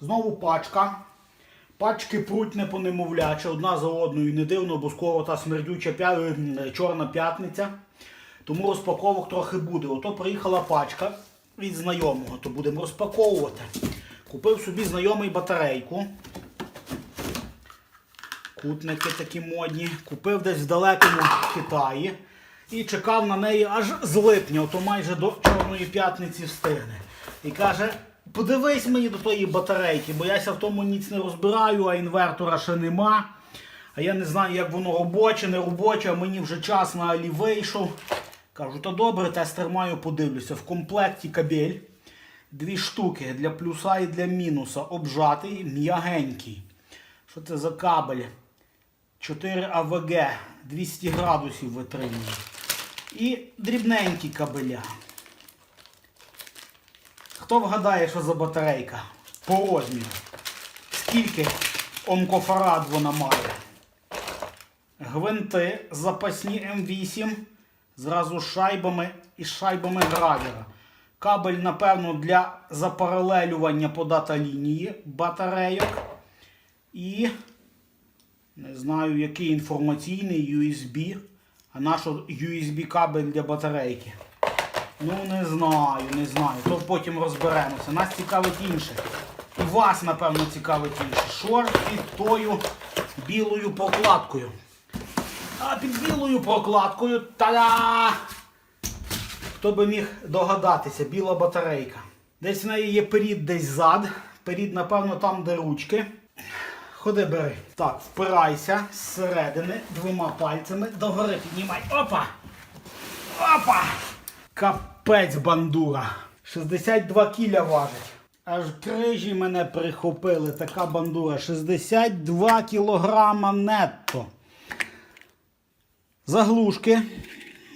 Знову пачка. Пачки пруть не понемовляче, одна за одною. Не дивно, бо скоро та смердюча п'я... чорна п'ятниця. Тому розпаковок трохи буде. Ото приїхала пачка від знайомого, то будемо розпаковувати. Купив собі знайомий батарейку. Кутники такі модні. Купив десь в далекому Китаї. І чекав на неї аж з липня, то майже до Чорної п'ятниці встигне. І каже: подивись мені до тої батарейки, бо я ся в тому ніц не розбираю, а інвертора ще нема. А я не знаю, як воно робоче, не робоче, а мені вже час на Алі вийшов. Кажу, то добре, тестер маю, подивлюся. В комплекті кабель. Дві штуки для плюса і для мінуса. Обжатий, м'ягенький. Що це за кабель? 4 АВГ, 200 градусів витримує. І дрібненькі кабеля. Хто вгадає, що за батарейка? По розміру. Скільки омкофарад вона має? Гвинти запасні М8 зразу з шайбами і з шайбами гравера. Кабель, напевно, для запаралелювання по дата-лінії батарейок. І не знаю, який інформаційний USB. А наш USB кабель для батарейки. Ну, не знаю, не знаю. То потім розберемося. Нас цікавить інше. І вас, напевно, цікавить інше. Ж під тою білою прокладкою? А під білою прокладкою та-да! Хто би міг догадатися, біла батарейка. Десь в неї є перід, десь зад. Перід, напевно, там, де ручки. Ходи бери. Так, впирайся зсередини двома пальцями. Догори піднімай. Опа! Опа! Капець бандура. 62 кіля важить. Аж крижі мене прихопили. Така бандура. 62 кілограма нетто. Заглушки.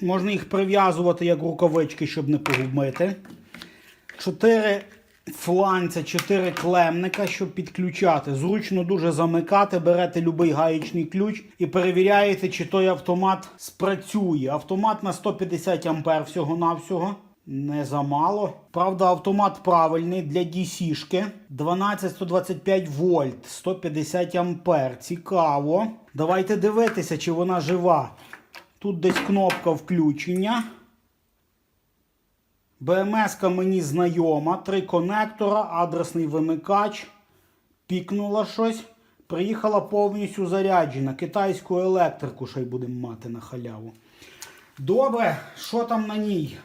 Можна їх прив'язувати як рукавички, щоб не погубити. Чотири фланця, чотири клемника, щоб підключати. Зручно дуже замикати. Берете будь-який гаєчний ключ і перевіряєте, чи той автомат спрацює. Автомат на 150 ампер всього-навсього. Не замало. Правда, автомат правильний для DC-шки. 12-125 вольт, 150 ампер. Цікаво. Давайте дивитися, чи вона жива. Тут десь кнопка включення. БМС мені знайома. Три конектора, адресний вимикач. Пікнула щось. Приїхала повністю заряджена. Китайську електрику ще й будемо мати на халяву. Добре, що там на ній?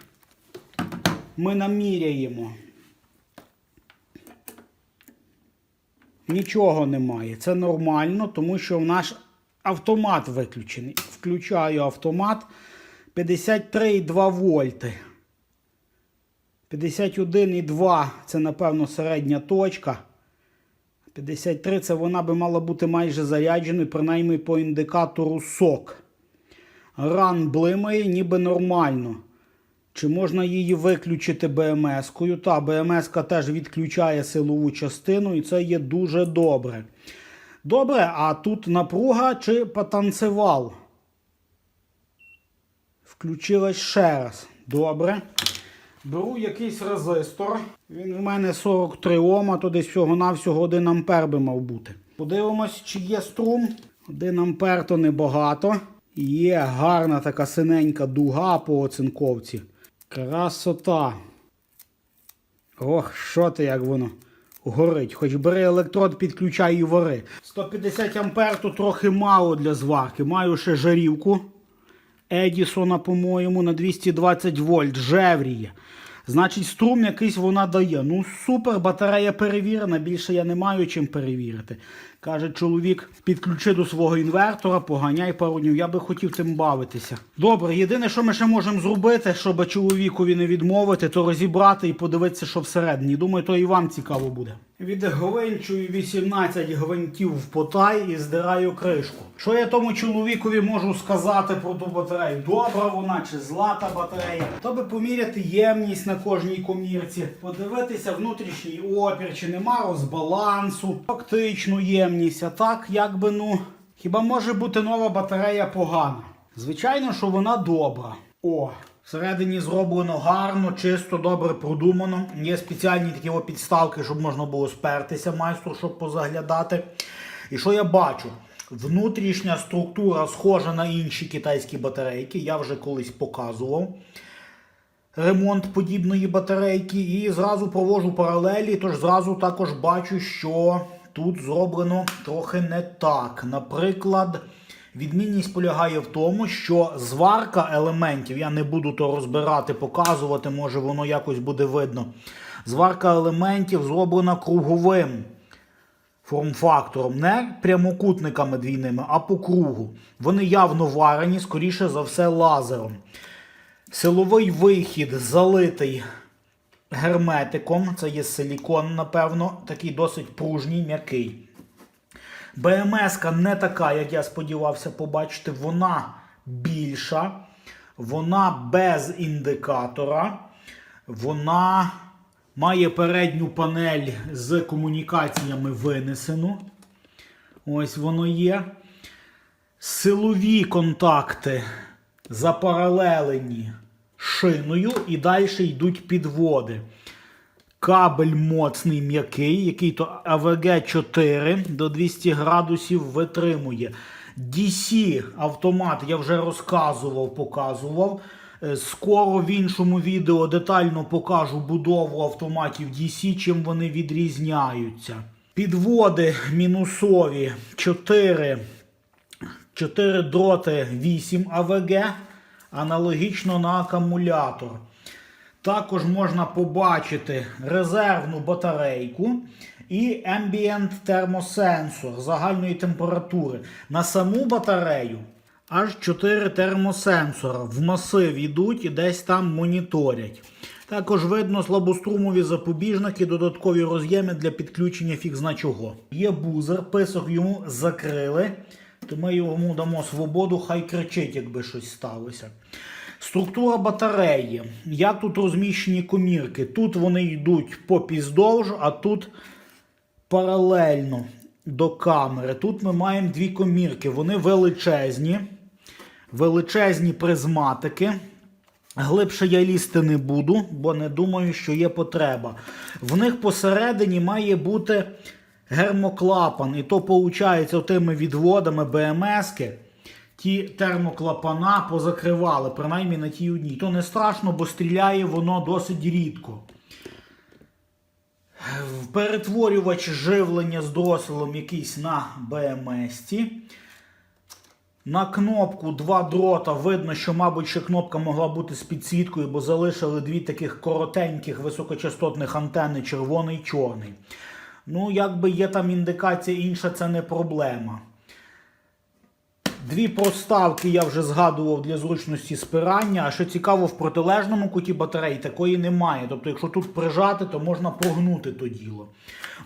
Ми наміряємо. Нічого немає. Це нормально, тому що в наш автомат виключений. Включаю автомат 53,2 вольти. 51,2 це, напевно, середня точка. 53 це вона би мала бути майже зарядженою, принаймні по індикатору сок. Ран блимає, ніби нормально. Чи можна її виключити БМС-кою? Та, БМС-ка теж відключає силову частину, і це є дуже добре. Добре, а тут напруга чи потанцевал? Включилась ще раз. Добре. Беру якийсь резистор. Він в мене 43 Ома, то десь всього-навсього 1 ампер би мав бути. Подивимось, чи є струм. 1 ампер то небагато. Є гарна така синенька дуга по оцинковці. Красота. Ох, що ти як воно горить. Хоч бери електрод, підключай і вари. 150 ампер то трохи мало для зварки. Маю ще жарівку. Едісона, по-моєму, на 220 вольт. Жевріє. Значить, струм якийсь вона дає. Ну, супер, батарея перевірена, більше я не маю чим перевірити. Каже чоловік, підключи до свого інвертора, поганяй пару днів. Я би хотів цим бавитися. Добре, єдине, що ми ще можемо зробити, щоб чоловікові не відмовити, то розібрати і подивитися, що всередині. Думаю, то і вам цікаво буде. Відгвинчую 18 гвинтів в потай і здираю кришку. Що я тому чоловікові можу сказати про ту батарею? Добра вона чи зла та батарея? То би поміряти ємність на кожній комірці, подивитися внутрішній опір, чи нема розбалансу, фактичну ємність. А так, якби ну, хіба може бути нова батарея погана? Звичайно, що вона добра. О, Всередині зроблено гарно, чисто, добре продумано. Є спеціальні такі підставки, щоб можна було спертися майстру, щоб позаглядати. І що я бачу? Внутрішня структура схожа на інші китайські батарейки. Я вже колись показував ремонт подібної батарейки і зразу провожу паралелі, тож зразу також бачу, що тут зроблено трохи не так. Наприклад, відмінність полягає в тому, що зварка елементів, я не буду то розбирати, показувати, може воно якось буде видно. Зварка елементів зроблена круговим форм-фактором, не прямокутниками двійними, а по кругу. Вони явно варені, скоріше за все, лазером. Силовий вихід залитий герметиком. Це є силікон, напевно, такий досить пружній, м'який. БМС не така, як я сподівався побачити. Вона більша, вона без індикатора, вона має передню панель з комунікаціями винесену. Ось воно є. Силові контакти запаралелені шиною і далі йдуть підводи. Кабель моцний м'який, який то АВГ 4 до 200 градусів витримує. DC автомат я вже розказував, показував. Е, Скоро в іншому відео детально покажу будову автоматів DC, чим вони відрізняються. Підводи мінусові 4 4 дроти 8 АВГ, аналогічно на акумулятор. Також можна побачити резервну батарейку і ambient термосенсор загальної температури. На саму батарею аж 4 термосенсора в масив йдуть і десь там моніторять. Також видно слабострумові запобіжники, додаткові роз'єми для підключення фіг зна чого. Є бузер, писок йому закрили, то ми йому дамо свободу, хай кричить, якби щось сталося. Структура батареї. Як тут розміщені комірки? Тут вони йдуть попіздовж, а тут паралельно до камери. Тут ми маємо дві комірки. Вони величезні, величезні призматики. Глибше я лізти не буду, бо не думаю, що є потреба. В них посередині має бути гермоклапан. І то, виходить, тими відводами БМСки ті термоклапана позакривали, принаймні на тій одній. То не страшно, бо стріляє воно досить рідко. Перетворювач живлення з дроселом якийсь на БМС. На кнопку два дрота видно, що, мабуть, ще кнопка могла бути з підсвіткою, бо залишили дві таких коротеньких високочастотних антени, червоний і чорний. Ну, якби є там індикація інша, це не проблема. Дві проставки я вже згадував для зручності спирання. А що цікаво, в протилежному куті батареї такої немає. Тобто, якщо тут прижати, то можна прогнути то діло.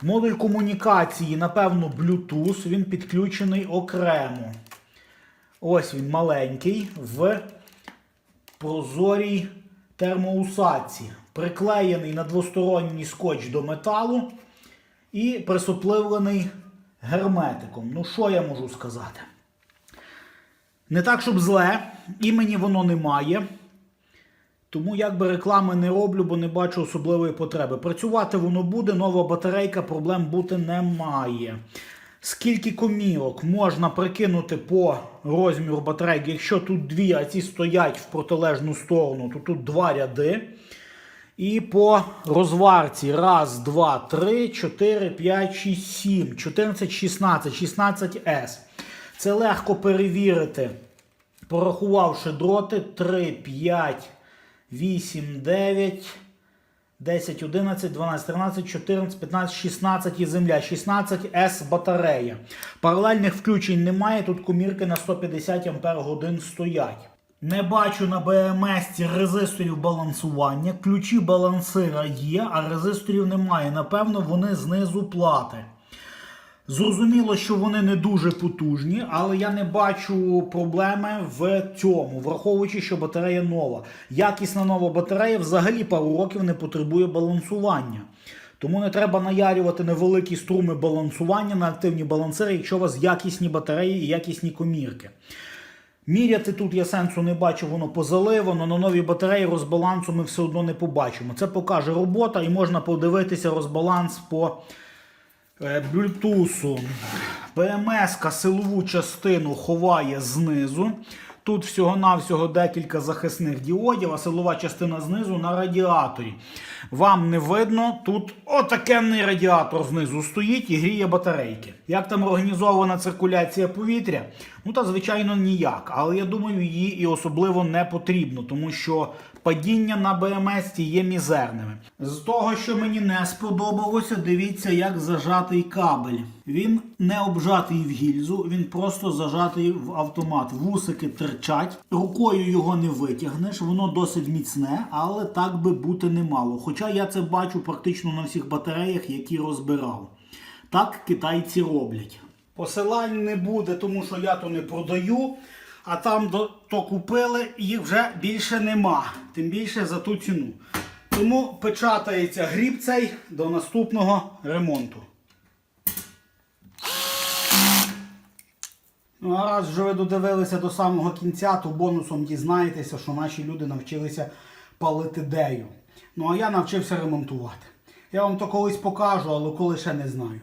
Модуль комунікації, напевно, Bluetooth, він підключений окремо. Ось він маленький в прозорій термоусадці. Приклеєний на двосторонній скотч до металу і присопливлений герметиком. Ну, що я можу сказати? Не так, щоб зле, імені воно не має. Тому якби реклами не роблю, бо не бачу особливої потреби. Працювати воно буде, нова батарейка, проблем бути не має. Скільки комірок можна прикинути по розміру батарейки, якщо тут дві, а ці стоять в протилежну сторону, то тут два ряди. І по розварці раз, два, три, чотири, п'ять, шість, сім, 14, 16, 16С. Це легко перевірити, порахувавши дроти 3, 5, 8, 9, 10, 11, 12, 13, 14, 15, 16 і земля. 16 С батарея. Паралельних включень немає. Тут комірки на 150 Ампер годин стоять. Не бачу на БМС резисторів балансування. Ключі балансира є, а резисторів немає. Напевно, вони знизу плати. Зрозуміло, що вони не дуже потужні, але я не бачу проблеми в цьому, враховуючи, що батарея нова. Якісна нова батарея взагалі пару років не потребує балансування. Тому не треба наярювати невеликі струми балансування на активні балансири, якщо у вас якісні батареї і якісні комірки. Міряти тут я сенсу не бачу, воно позаливано. На нові батареї розбалансу ми все одно не побачимо. Це покаже робота і можна подивитися розбаланс по блютусу. Bluetooth. ПМС силову частину ховає знизу. Тут всього-навсього декілька захисних діодів, а силова частина знизу на радіаторі. Вам не видно, тут отакенний радіатор знизу стоїть і гріє батарейки. Як там організована циркуляція повітря? Ну та звичайно ніяк. Але я думаю, її і особливо не потрібно, тому що падіння на БМС є мізерними. З того, що мені не сподобалося, дивіться, як зажатий кабель. Він не обжатий в гільзу, він просто зажатий в автомат. Вусики терчать, рукою його не витягнеш, воно досить міцне, але так би бути не мало. Хоча я це бачу практично на всіх батареях, які розбирав. Так китайці роблять. Посилань не буде, тому що я то не продаю. А там то купили, їх вже більше нема. Тим більше за ту ціну. Тому печатається гріб цей до наступного ремонту. Ну, а раз вже ви додивилися до самого кінця, то бонусом дізнаєтеся, що наші люди навчилися палити дею. Ну а я навчився ремонтувати. Я вам то колись покажу, але коли ще не знаю.